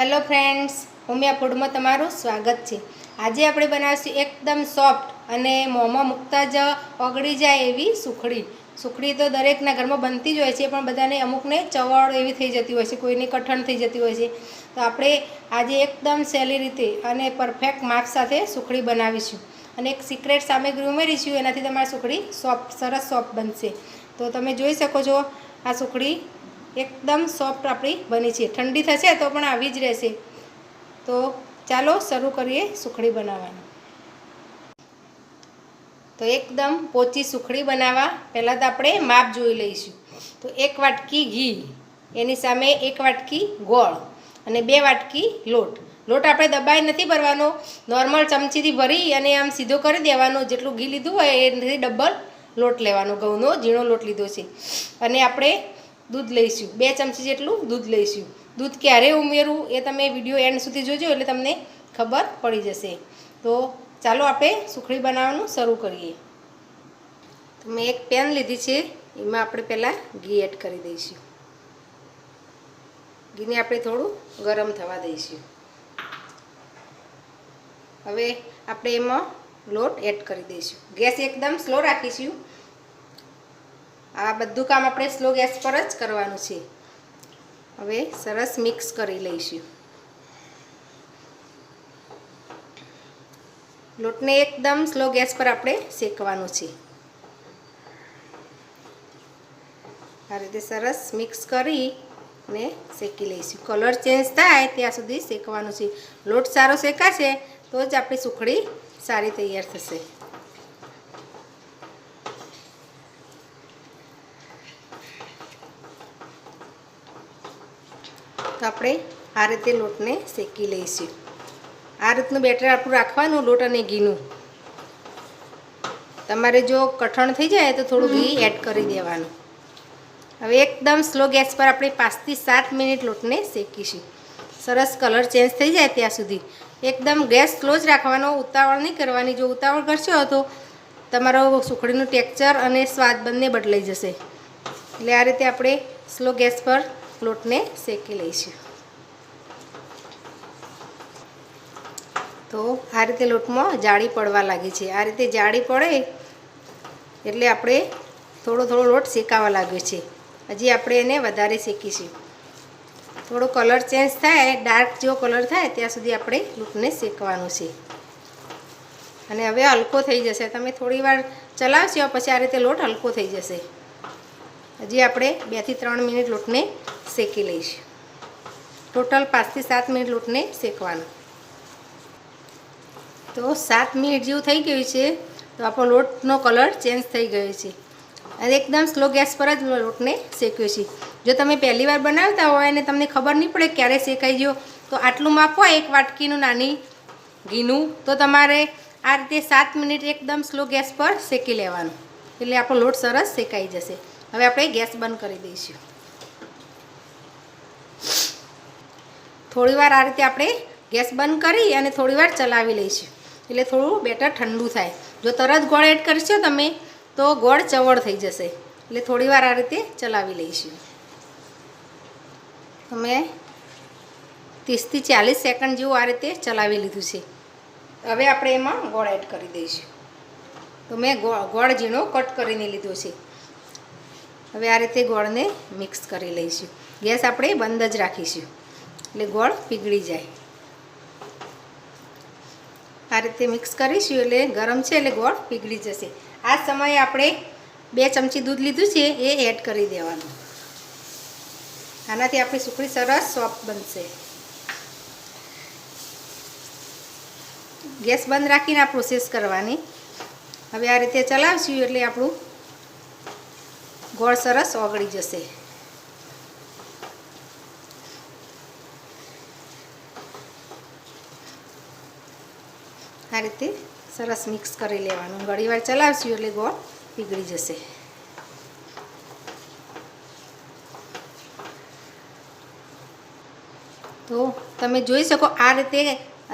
Hello friends, Umiya ફૂડમાં તમારું સ્વાગત છે. આજે આપણે બનાવીશું એકદમ સોફ્ટ અને મોંમાં મૂકતા જ ઓગળી જાય એવી સુખડી. સુખડી તો દરેકના ઘરમાં બનતી જ હોય છે, પણ બધાને અમુકને ચવડ એવી થઈ જતી હોય છે, કોઈને કઠણ થઈ જતી હોય છે. તો આપણે આજે એકદમ સહેલી રીતે અને પરફેક્ટ માપ સાથે સુખડી બનાવીશું. અને એક સિક્રેટ સામગ્રી ઉમેરીશું, એનાથી તમારી સુખડી સોફ્ટ સરસ સોફ્ટ બનશે. તો તમે જોઈ શકો છો, આ સુખડી એકદમ સોફ્ટ આપણી બની છે. ઠંડી થશે તો પણ આવી જ રહેશે. તો ચાલો શરૂ કરીએ સુખડી બનાવવાની. તો એકદમ પોચી સુખડી બનાવવા. પહેલાં તો આપણે માપ જોઈ લઈશું. તો એક વાટકી ઘી, એની સામે એક વાટકી ગોળ અને બે વાટકી લોટ. લોટ આપણે દબાઈ નથી ભરવાનો. નોર્મલ ચમચીથી ભરી અને આમ સીધો કરી દેવાનો. જેટલું ઘી લીધું હોય એનાથી ડબલ લોટ લેવાનો. ઘઉંનો ઝીણો લોટ લીધો છે. અને આપણે દૂધ લઈશું. બે ચમચી જેટલું દૂધ લઈશું. દૂધ ક્યારે ઉમેરવું એ તમે વીડિયો એન્ડ સુધી જોજો એટલે તમને ખબર પડી જશે. તો ચાલો આપણે સુખડી બનાવવાનું શરૂ કરીએ. તો મેં એક પેન લીધી છે. એમાં આપણે પહેલાં ઘી એડ કરી દઈશું. ઘીને આપણે થોડું ગરમ થવા દઈશું. હવે આપણે એમાં લોટ એડ કરી દઈશું. ગેસ એકદમ સ્લો રાખીશું. આ બધું કામ આપણે સ્લો ગેસ પર જ કરવાનું છે. હવે સરસ મિક્સ કરી લઈશું. લોટને એકદમ સ્લો ગેસ પર આપણે શેકવાનું છે. આ રીતે સરસ મિક્સ કરી ને શેકી લઈશું. કલર ચેન્જ થાય ત્યાં સુધી શેકવાનું છે. લોટ સારો શેકાશે તો જ આપણી સુખડી સારી તૈયાર થશે. તો આપણે આ રીતે લોટને શેકી લઈશું. આ રીતનું બેટર આપણું રાખવાનું લોટ અને ઘીનું. તમારે જો કઠણ થઈ જાય તો થોડું ઘી એડ કરી દેવાનું. હવે એકદમ સ્લો ગેસ પર આપણે પાંચથી સાત મિનિટ લોટને શેકીશું. સરસ કલર ચેન્જ થઈ જાય ત્યાં સુધી. એકદમ ગેસ સ્લો જ રાખવાનો ઉતાવળ નહીં કરવાની. જો ઉતાવળ કરશો તો તમારો સુખડીનું ટેક્ચર અને સ્વાદ બંને બદલાઈ જશે. એટલે આ રીતે આપણે સ્લો ગેસ પર લોટને શેકી લઈશું તો આ રીતે લોટમાં જાળી પડવા લાગી છે. આ રીતે જાળી પડે એટલે આપણે થોડો થોડો લોટ શેકાવા લાગ્યો છે. હજી આપણે એને વધારે શેકીશું. થોડો કલર ચેન્જ થાય, ડાર્ક જેવો કલર થાય, ત્યાં સુધી આપણે લોટને શેકવાનું છે. અને હવે હલકો થઈ જશે. તમે થોડી વાર ચલાવશો, પછી આ રીતે લોટ હલકો થઈ જશે. હજી આપણે બેથી ત્રણ મિનિટ લોટને શેકી લઈશું. ટોટલ પાંચથી સાત મિનિટ લોટને શેકવાનો. તો સાત મિનિટ જેવું થઈ ગયું છે, તો આપણો લોટનો કલર ચેન્જ થઈ ગયો છે. અને એકદમ સ્લો ગેસ પર જ લોટને શેક્યો છે. જો તમે પહેલી વાર બનાવતા હોય અને તમને ખબર નહીં પડે ક્યારે શેકાઈ ગયો, તો આટલું માપ હોય એક વાટકીનું નાની ઘીનું, તો તમારે આ રીતે સાત મિનિટ એકદમ સ્લો ગેસ પર શેકી લેવાનું. એટલે આપણો લોટ સરસ શેકાઈ જશે. હવે આપણે ગેસ બંધ કરી દઈશું. થોડીવાર આ રીતે આપણે ગેસ બંધ કરી અને થોડીવાર ચલાવી લઈશું. એટલે થોડું બેટર ઠંડુ થાય. જો તરત ગોળ એડ કરશો તમે, તો ગોળ ચવળ થઈ જશે. એટલે થોડીવાર આ રીતે ચલાવી લઈશું. તમે ત્રીસથી ચાલીસ સેકન્ડ જેવું આ રીતે ચલાવી લીધું છે. હવે આપણે એમાં ગોળ એડ કરી દઈશું. તો મેં ગોળ ઝીણો કટ કરીને લીધો છે. હવે આ રીતે ગોળને મિક્સ કરી લઈશું. ગેસ આપણે બંધ જ રાખીશું. એટલે ગોળ પીગળી જાય. આ રીતે મિક્સ કરીશું એટલે ગરમ છે એટલે ગોળ પીગળી જશે. આ સમયે આપણે બે ચમચી દૂધ લીધું છે એ એડ કરી દેવાનું. આનાથી આપણી સુખડી સરસ સોફ્ટ બનશે. ગેસ બંધ રાખીને આ પ્રોસેસ કરવાની. હવે આ રીતે ચલાવશું એટલે આપણું ગોળ સરસ ઓગળી જશે. આ રીતે સરસ મિક્સ કરી લેવાનું. ઘણીવાર ચલાવશું એટલે ગોળ પીગળી જશે. તો તમે જોઈ શકો આ રીતે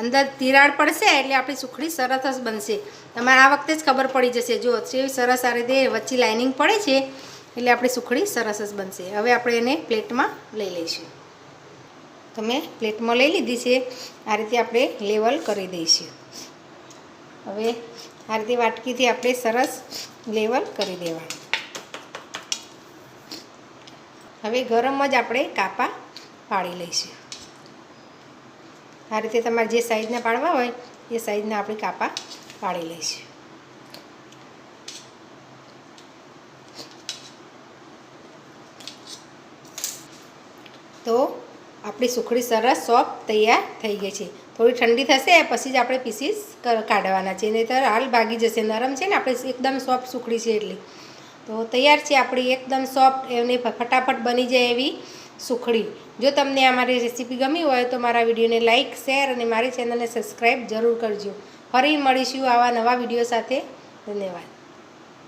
અંદર તિરાડ પડશે એટલે આપણી સુખડી સરસ જ બનશે. તમારે આ વખતે જ ખબર પડી જશે. જો જેવી સરસ આ રીતે વચ્ચે લાઇનિંગ પડે છે એટલે આપણી સુખડી સરસ જ બનશે. હવે આપણે એને પ્લેટમાં લઈ લઈશું. તો મેં પ્લેટમાં લઈ લીધી છે. આ રીતે આપણે લેવલ કરી દઈશું. હવે આ રીતે વાટકીથી આપણે સરસ લેવલ કરી દેવાનું હવે ગરમ જ આપણે કાપા પાડી લઈશું. આ રીતે તમારે જે સાઈઝના પાડવા હોય, એ સાઈઝના આપણે કાપા પાડી લઈશું. તો આપણી સુખડી સરસ સોફ્ટ તૈયાર થઈ ગઈ છે. થોડી ઠંડી થશે પછી જ આપણે પીસીસ કાઢવાના છે. નહીંતર હાલ ભાગી જશે. નરમ છે ને, આપણે એકદમ સોફ્ટ સુખડી છે એટલી. તો તૈયાર છે આપણી એકદમ સોફ્ટ એને ફટાફટ બની જાય એવી સુખડી. જો તમને આ મારી રેસીપી ગમી હોય તો મારા વિડીયોને લાઇક શેર અને મારી ચેનલને સબસ્ક્રાઈબ જરૂર કરજો. ફરી મળીશું આવા નવા વીડિયો સાથે. ધન્યવાદ.